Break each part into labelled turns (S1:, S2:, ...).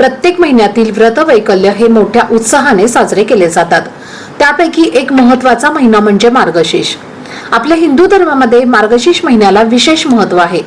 S1: प्रत्येक महिन्यातील व्रत वैकल्य हे मोठ्या उत्साहाने साजरे केले जातात. त्यापैकी एक महत्त्वाचा महिना म्हणजे मार्गशीर्ष. आपल्या हिंदू धर्मामध्ये मार्गशीर्ष महिन्याला विशेष महत्त्व आहे.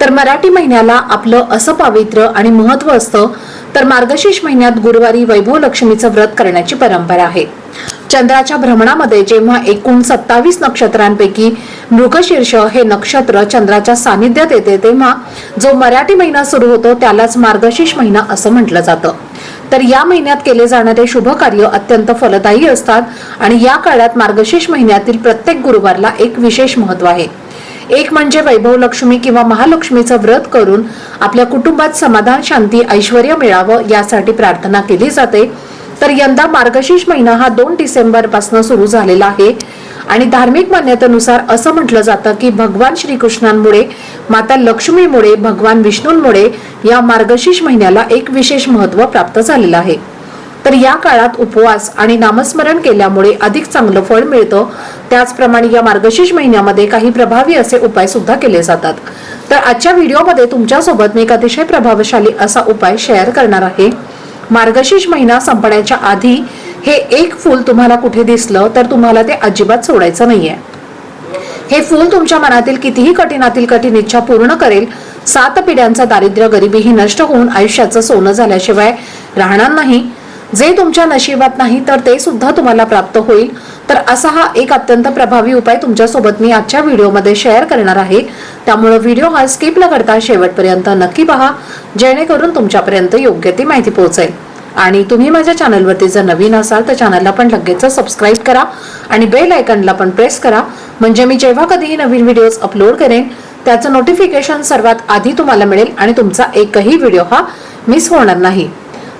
S1: तर मराठी महिन्याला आपलं असं पावित्र्य आणि महत्त्व असतं तर मार्गशीर्ष महिन्यात गुरुवारी वैभव लक्ष्मीचं व्रत करण्याची परंपरा आहे. चंद्राच्या भ्रमणामध्ये जेव्हा एकूण सत्तावीस नक्षत्रांपैकी मृगशीर्ष हे नक्षत्र चंद्राच्या सानिध्यात येते तेव्हा जो मराठी महिना सुरू होतो त्यालाच मार्गशीर्ष महिना असं म्हटलं जातं. तर या महिन्यात केले जाणारे शुभ कार्य अत्यंत फलदायी असतात आणि या काळात मार्गशीर्ष महिन्यातील प्रत्येक गुरुवारला एक विशेष महत्त्व आहे. एक म्हणजे वैभव लक्ष्मी किंवा महालक्ष्मीचं व्रत करून आपल्या कुटुंबात समाधान शांती ऐश्वर मिळावं यासाठी प्रार्थना केली जाते. तर यंदा मार्गशीर्ष महिना हा दोन डिसेंबरपासून सुरू झालेला आहे. आणि धार्मिक मान्यतेनुसार असं म्हटलं जातं की भगवान श्रीकृष्णांमुळे माता लक्ष्मीमुळे भगवान विष्णूंमुळे या मार्गशीर्ष महिन्याला एक विशेष महत्त्व प्राप्त झालेलं आहे. तर या काळात उपवास आणि नामस्मरण केल्यामुळे अधिक चांगलं फळ मिळतं. त्याचप्रमाणे या मार्गशीर्ष महिन्यामध्ये काही प्रभावी असे उपाय सुद्धा केले जातात. तर आजच्या व्हिडिओमध्ये तुमच्यासोबत मी एक अतिशय प्रभावशाली असा उपाय शेअर करणार आहे. मार्गशीर्ष महिना संपण्याच्या आधी हे एक फूल तुम्हाला कुठे दिसलं तर तुम्हाला ते अजिबात सोडायचं नाहीये. हे फूल तुमच्या मनातील कितीही कठीणातील कठीण इच्छा पूर्ण करेल सात पिढ्यांचा दारिद्र्य गरिबी ही नष्ट होऊन आयुष्याचं सोनं झाल्याशिवाय राहणार नाही. जे तुमच्या नशिबात नाही तर ते सुद्धा तुम्हाला प्राप्त होईल. तर असा हा एक अत्यंत प्रभावी उपाय तुमच्यासोबत मी आजच्या व्हिडिओमध्ये शेअर करणार आहे. त्यामुळे व्हिडिओ हा स्किप न करता शेवटपर्यंत नक्की पहा जेणेकरून तुमच्यापर्यंत योग्य ती माहिती पोहोचेल. आणि तुम्ही माझ्या चॅनलवरती जर नवीन असाल तर चॅनलला पण लगेच सबस्क्राईब करा आणि बेल आयकनला पण प्रेस करा. म्हणजे मी जेव्हा कधीही नवीन व्हिडिओज अपलोड करेन त्याचं नोटिफिकेशन सर्वात आधी तुम्हाला मिळेल आणि तुमचा एकही व्हिडिओ हा मिस होणार नाही.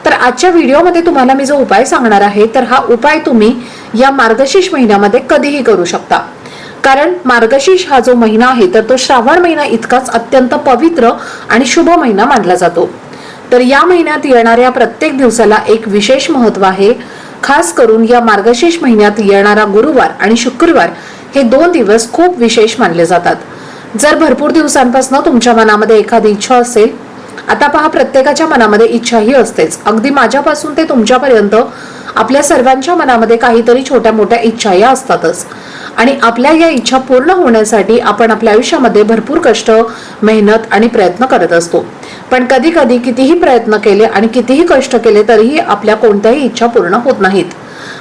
S1: तर आजच्या व्हिडिओमध्ये तुम्हाला मी जो उपाय सांगणार आहे तर हा उपाय तुम्ही या मार्गशीर्ष महिन्यामध्ये कधीही करू शकता. कारण मार्गशीर्ष हा जो महिना आहे तर तो श्रावण महिना इतकाच अत्यंत पवित्र आणि शुभ महिना मानला जातो. तर या महिन्यात येणाऱ्या प्रत्येक दिवसाला एक विशेष महत्त्व आहे. खास करून या मार्गशीर्ष महिन्यात येणारा गुरुवार आणि शुक्रवार हे दोन दिवस खूप विशेष मानले जातात. जर भरपूर दिवसांपासून तुमच्या मनामध्ये एखादी इच्छा असेल आता पहा प्रत्येकाच्या मनामध्ये इच्छाही असतेच. अगदी माझ्यापासून ते तुमच्यापर्यंत आपल्या सर्वांच्या मनामध्ये काहीतरी छोट्या मोठ्या इच्छाही असतातच. आणि आपल्या या इच्छा पूर्ण होण्यासाठी आपण आपल्या आयुष्यामध्ये भरपूर कष्ट मेहनत आणि प्रयत्न करत असतो. पण कधी कधी कितीही प्रयत्न केले आणि कितीही कष्ट केले तरीही आपल्या कोणत्याही इच्छा पूर्ण होत नाहीत.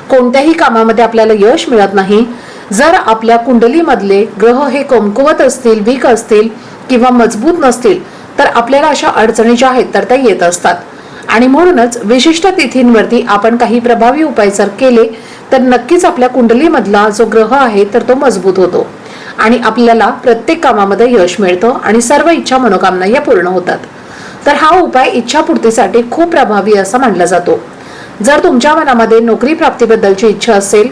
S1: कोणत्याही कामामध्ये आपल्याला यश मिळत नाही. जर आपल्या कुंडलीमधले ग्रह हे कमकुवत असतील वीक असतील किंवा मजबूत नसतील तर आपल्याला अशा अडचणी ज्या आहेत तर त्या येत असतात. आणि म्हणूनच विशिष्ट तिथींवरती आपण काही प्रभावी उपाय जर केले तर नक्कीच आपल्या कुंडलीमधला जो ग्रह आहे तर तो मजबूत होतो. आणि आपल्याला प्रत्येक कामामध्ये यश मिळतं आणि सर्व इच्छा मनोकामना या पूर्ण होतात. तर हा उपाय इच्छापूर्तीसाठी खूप प्रभावी असा मानला जातो. जर तुमच्या मनामध्ये नोकरी प्राप्तीबद्दलची इच्छा असेल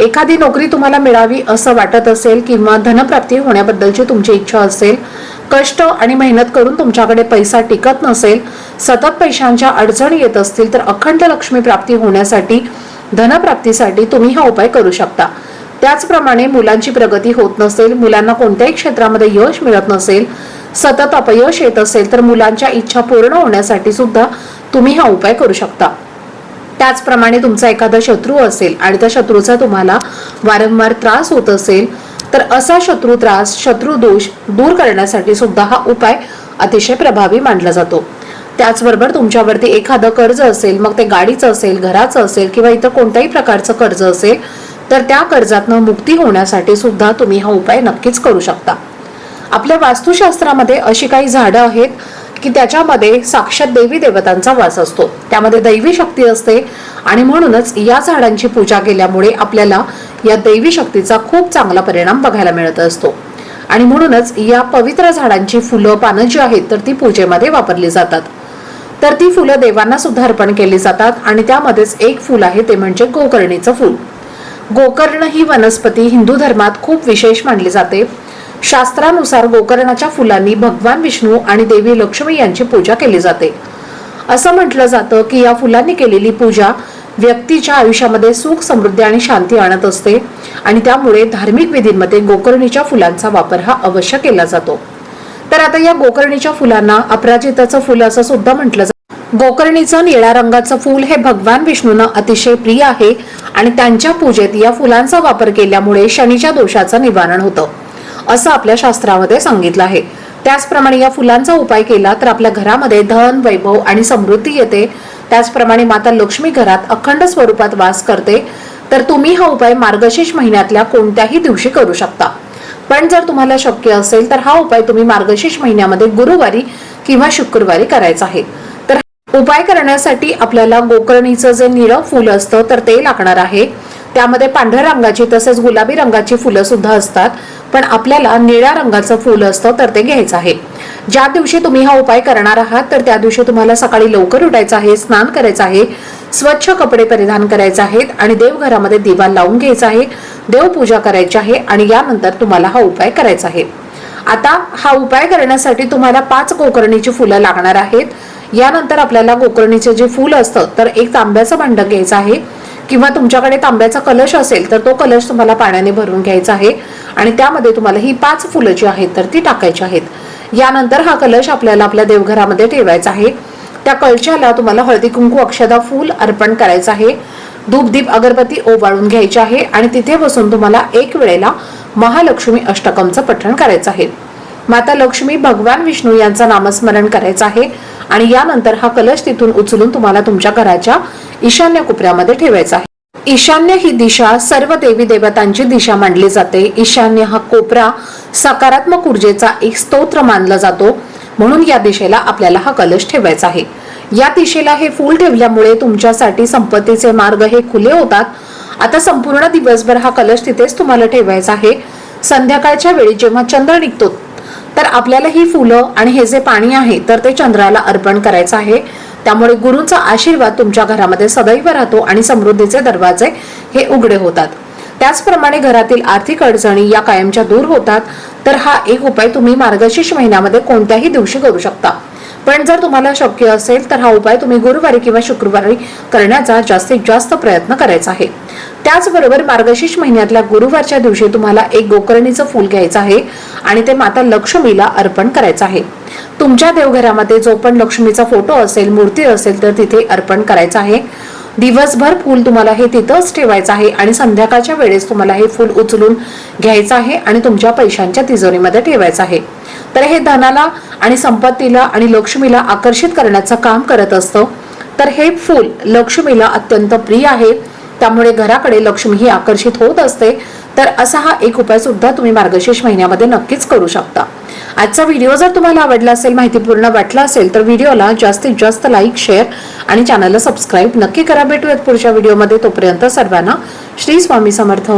S1: एखादी नोकरी तुम्हाला मिळावी असं वाटत असेल किंवा धनप्राप्ती होण्याबद्दलची तुमची इच्छा असेल कष्ट आणि मेहनत करून तुमच्याकडे पैसा टिकत नसेल सतत पैशांच्या अडचणी येत असतील तर अखंड लक्ष्मी प्राप्ती होण्यासाठी धनप्राप्तीसाठी तुम्ही हा उपाय करू शकता. त्याचप्रमाणे मुलांची प्रगती होत नसेल मुलांना कोणत्याही क्षेत्रामध्ये यश मिळत नसेल सतत अपयश येत असेल तर मुलांच्या इच्छा पूर्ण होण्यासाठी सुद्धा तुम्ही हा उपाय करू शकता. त्याचप्रमाणे तुमचा एखादा शत्रू असेल आणि त्या शत्रूचा तुम्हाला वारंवार त्रास होत असेल तर असा शत्रू त्रास शत्रू दोष दूर करण्यासाठी सुद्धा हा उपाय अतिशय प्रभावी मानला जातो. त्याचबरोबर तुमच्यावरती एखादं कर्ज असेल मग ते गाडीचं असेल घराचं असेल किंवा इतर कोणत्याही प्रकारचं कर्ज असेल तर त्या कर्जातनं मुक्ती होण्यासाठी सुद्धा तुम्ही हा उपाय नक्कीच करू शकता. आपल्या वास्तुशास्त्रामध्ये अशी काही झाडं आहेत की त्याच्यामध्ये साक्षात देवी देवतांचा वास असतो. त्यामध्ये दैवी शक्ती असते आणि म्हणूनच या झाडांची पूजा केल्यामुळे आपल्याला या दैवी शक्तीचा खूप चांगला परिणाम बघायला मिळत असतो. आणि म्हणूनच या पवित्र झाडांची फुलं पानं जी आहेत तर ती पूजेमध्ये वापरली जातात. तर ती फुलं देवांना सुद्धा अर्पण केली जातात आणि त्यामध्येच एक फुल आहे ते म्हणजे गोकर्णीचं फुल. गोकर्ण ही वनस्पती हिंदू धर्मात खूप विशेष मानली जाते. शास्त्रानुसार गोकर्णाच्या फुलांनी भगवान विष्णू आणि देवी लक्ष्मी यांची पूजा केली जाते. असं म्हटलं जातं की या फुलांनी केलेली पूजा व्यक्तीच्या आयुष्यामध्ये सुख समृद्धी आणि शांती आणत असते आणि त्यामुळे धार्मिक विधींमध्ये गोकर्णीच्या फुलांचा वापर हा अवश्य केला जातो. तर आता या गोकर्णीच्या फुलांना अपराजिताचं फुल असं सुद्धा म्हटलं जातं. गोकर्णीचं निळ्या रंगाचं फूल हे भगवान विष्णूंना अतिशय प्रिय आहे आणि त्यांच्या पूजेत या फुलांचा वापर केल्यामुळे शनीच्या दोषाचं निवारण होतं असं आपल्या शास्त्रामध्ये सांगितलं आहे. त्याचप्रमाणे या फुलांचा उपाय केला तर आपल्या घरामध्ये धन वैभव आणि समृद्धी येते त्याचप्रमाणे माता लक्ष्मी घरात अखंड स्वरूपात वास करते तर तुम्ही हा उपाय मार्गशीर्ष महिन्यातल्या कोणत्याही दिवशी करू शकता. पण जर तुम्हाला शक्य असेल तर हा उपाय तुम्ही मार्गशीर्ष महिन्यामध्ये गुरुवारी किंवा शुक्रवारी करायचा आहे. तर उपाय करण्यासाठी आपल्याला गोकर्णीचं जे निळं फुल असतं तर ते लागणार आहे. त्यामध्ये पांढऱ्या रंगाची तसेच गुलाबी रंगाची फुलं सुद्धा असतात पण आपल्याला निळ्या रंगाचं फुल असतं तर ते घ्यायचं आहे. ज्या दिवशी तुम्ही हा उपाय करणार आहात तर त्या दिवशी तुम्हाला सकाळी लवकर उठायचं आहे स्नान करायचं आहे स्वच्छ कपडे परिधान करायचे आहेत आणि देवघरामध्ये दिवा लावून घ्यायचा आहे देवपूजा करायची आहे आणि यानंतर तुम्हाला हा उपाय करायचा आहे. आता हा उपाय करण्यासाठी तुम्हाला पाच गोकर्णीची फुलं लागणार आहेत. यानंतर आपल्याला गोकर्णीचे जे फुल असतं तर एक तांब्याचं भांड घ्यायचं आहे किंवा तुमच्याकडे तांब्याचा कलश असेल तर तो कलश तुम्हाला पाण्याने भरून घ्यायचा आहे आणि त्यामध्ये तुम्हाला ही पाच फुलं जी आहेत तर ती टाकायची आहेत. यानंतर हा कलश आपल्याला आपल्या देवघरामध्ये ठेवायचा आहे. त्या कलशाला तुम्हाला हळदी कुंकू अक्षदा फूल अर्पण करायचं आहे. धूप दीप अगरबत्ती ओवाळून घ्यायची आहे आणि तिथे बसून तुम्हाला एक वेळेला महालक्ष्मी अष्टकमचं पठण करायचं आहे. माता लक्ष्मी भगवान विष्णू यांचं नामस्मरण करायचं आहे आणि यानंतर हा कलश तिथून उचलून तुम्हाला तुमच्या घराच्या ईशान्य कोपऱ्यामध्ये ठेवायचा आहे. ईशान्य ही दिशा सर्व देवी देवतांची दिशा मानली जाते. ईशान्य हा कोपरा सकारात्मक ऊर्जेचा एक स्तोत्र मानला जातो. म्हणून या दिशेला आपल्याला हा कलश ठेवायचा आहे. या दिशेला हे फूल ठेवल्यामुळे तुमच्यासाठी संपत्तीचे मार्ग हे खुले होतात. आता संपूर्ण दिवसभर हा कलश तिथेच तुम्हाला ठेवायचा आहे. संध्याकाळच्या वेळी जेव्हा चंद्र निघतो तर आपल्याला ही फुलं आणि हे जे पाणी आहे तर ते चंद्राला अर्पण करायचं आहे. त्यामुळे गुरूंचा आशीर्वाद तुमच्या घरामध्ये सदैव राहतो आणि समृद्धीचे दरवाजे हे उघडे होतात. त्याचप्रमाणे घरातील आर्थिक अडचणी या कायमच्या दूर होतात तर हा एक उपाय तुम्ही मार्गशीर्ष महिन्यामध्ये कोणत्याही दिवशी करू शकता. पण जर तुम्हाला शक्य असेल तर हा उपाय तुम्ही गुरुवारी किंवा शुक्रवारी करण्याचा जास्तीत जास्त प्रयत्न करायचा आहे. त्याचबरोबर मार्गशीर्ष महिन्यातल्या गुरुवारच्या दिवशी तुम्हाला एक गोकर्णीचं फूल घ्यायचं आहे आणि ते माता लक्ष्मीला अर्पण करायचं आहे. तुमच्या देवघरामध्ये जो पण लक्ष्मीचा फोटो असेल मूर्ती असेल तर तिथे अर्पण करायचं आहे. दिवसभर फूल तुम्हाला हे तिथंच ठेवायचं आहे आणि संध्याकाळच्या वेळेस तुम्हाला हे फूल उचलून घ्यायचं आहे आणि तुमच्या पैशांच्या तिजोरीमध्ये ठेवायचं आहे. तर हे धनाला आणि संपत्तीला आणि लक्ष्मीला आकर्षित करण्याचं काम करत असतं. तर हे फूल लक्ष्मीला अत्यंत प्रिय आहे. त्यामुळे घराकडे लक्ष्मी ही आकर्षित होत असते. तर असा हा एक उपाय सुद्धा तुम्ही मार्गशीर्ष महिन्यामध्ये नक्कीच करू शकता. आजचा व्हिडिओ जर तुम्हाला आवडला असेल माहितीपूर्ण वाटला असेल तर व्हिडिओला जास्तीत जास्त लाईक शेअर आणि चॅनलला सबस्क्राईब नक्की करा. भेटूयात पुढच्या व्हिडिओमध्ये. तोपर्यंत सर्वांना श्री स्वामी समर्थ.